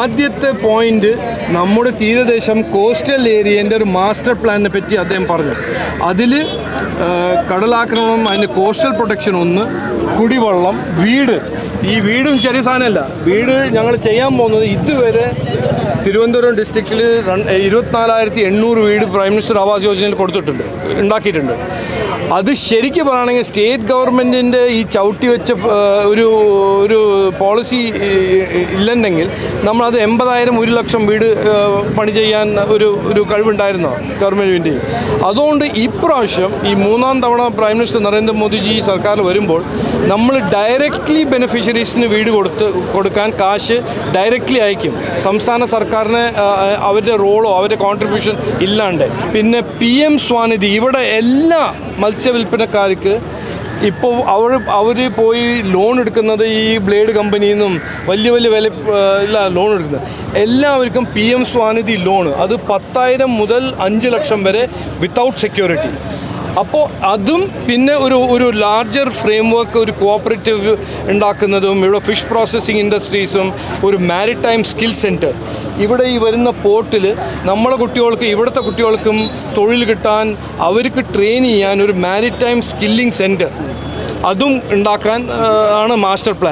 ആദ്യത്തെ പോയിന്റ് നമ്മുടെ തീരദേശം കോസ്റ്റൽ ഏരിയേന്റെ ഒരു മാസ്റ്റർ പ്ലാനിനെ പറ്റി അദ്ദേഹം പറഞ്ഞു. അതിൽ കടലാക്രമണം അതിന്റെ കോസ്റ്റൽ പ്രൊട്ടക്ഷൻ ഒന്ന് കുടിവെള്ളം വീട്. ഈ വീടും ചെറിയ സാധനമല്ല. വീട് ഞങ്ങൾ ചെയ്യാൻ പോകുന്നത് ഇതുവരെ തിരുവനന്തപുരം ഡിസ്ട്രിക്റ്റിൽ ഇരുപത്തിനാലായിരത്തി എണ്ണൂറ് വീട് പ്രൈം മിനിസ്റ്റർ ആവാസ് യോജനയിൽ കൊടുത്തിട്ടുണ്ട് ഉണ്ടാക്കിയിട്ടുണ്ട്. അത് ശരിക്കും പറയുകയാണെങ്കിൽ സ്റ്റേറ്റ് ഗവൺമെന്റിന്റെ ഈ ചവിട്ടി വെച്ച ഒരു ഒരു പോളിസി ഇല്ലെന്നെങ്കിൽ നമ്മളത് എൺപതായിരം ഒരു ലക്ഷം വീട് പണി ചെയ്യാൻ ഒരു ഒരു കഴിവുണ്ടായിരുന്നു ഗവൺമെന്റിന്റെയും അതുകൊണ്ട് ഇപ്രാവശ്യം ഈ മൂന്നാം തവണ പ്രൈം മിനിസ്റ്റർ നരേന്ദ്രമോദിജി സർക്കാർ വരുമ്പോൾ നമ്മൾ ഡയറക്റ്റ്ലി ബെനിഫിഷ്യറീസിന് വീട് കൊടുത്ത് കൊടുക്കാൻ കാശ് ഡയറക്റ്റ്ലി അയക്കും. സംസ്ഥാന സർക്കാരിന് അവരുടെ റോളോ അവരുടെ കോൺട്രിബ്യൂഷൻ ഇല്ലാണ്ട്. പിന്നെ പി എം സ്വാനിധി ഇവിടെ എല്ലാ മത്സ്യവില്പനക്കാർക്ക് ഇപ്പോൾ അവർ അവർ പോയി ലോൺ എടുക്കുന്നത് ഈ ബ്ലേഡ് കമ്പനിയിൽ നിന്നും വലിയ വലിയ വില ഇല്ല ലോൺ എടുക്കുന്നത്. എല്ലാവർക്കും പി എം സ്വാനിധി ലോൺ അത് പത്തായിരം മുതൽ അഞ്ച് ലക്ഷം വരെ വിത്തൗട്ട് സെക്യൂരിറ്റി അപ്പോൾ അതും പിന്നെ ഒരു ഒരു ലാർജർ ഫ്രെയിം വർക്ക് ഒരു കോപ്പറേറ്റീവ് ഉണ്ടാക്കുന്നതും ഇവിടെ ഫിഷ് പ്രോസസ്സിംഗ് ഇൻഡസ്ട്രീസും ഒരു മാരിടൈം സ്കിൽ സെന്റർ ഇവിടെ ഈ വരുന്ന പോർട്ടിൽ നമ്മളെ കുട്ടികൾക്ക് ഇവിടുത്തെ കുട്ടികൾക്കും തൊഴിൽ കിട്ടാൻ അവർക്ക് ട്രെയിൻ ചെയ്യാൻ ഒരു മാരിടൈം സ്കില്ലിംഗ് സെന്റർ അതും ഉണ്ടാക്കാൻ ആണ് മാസ്റ്റർ പ്ലാൻ.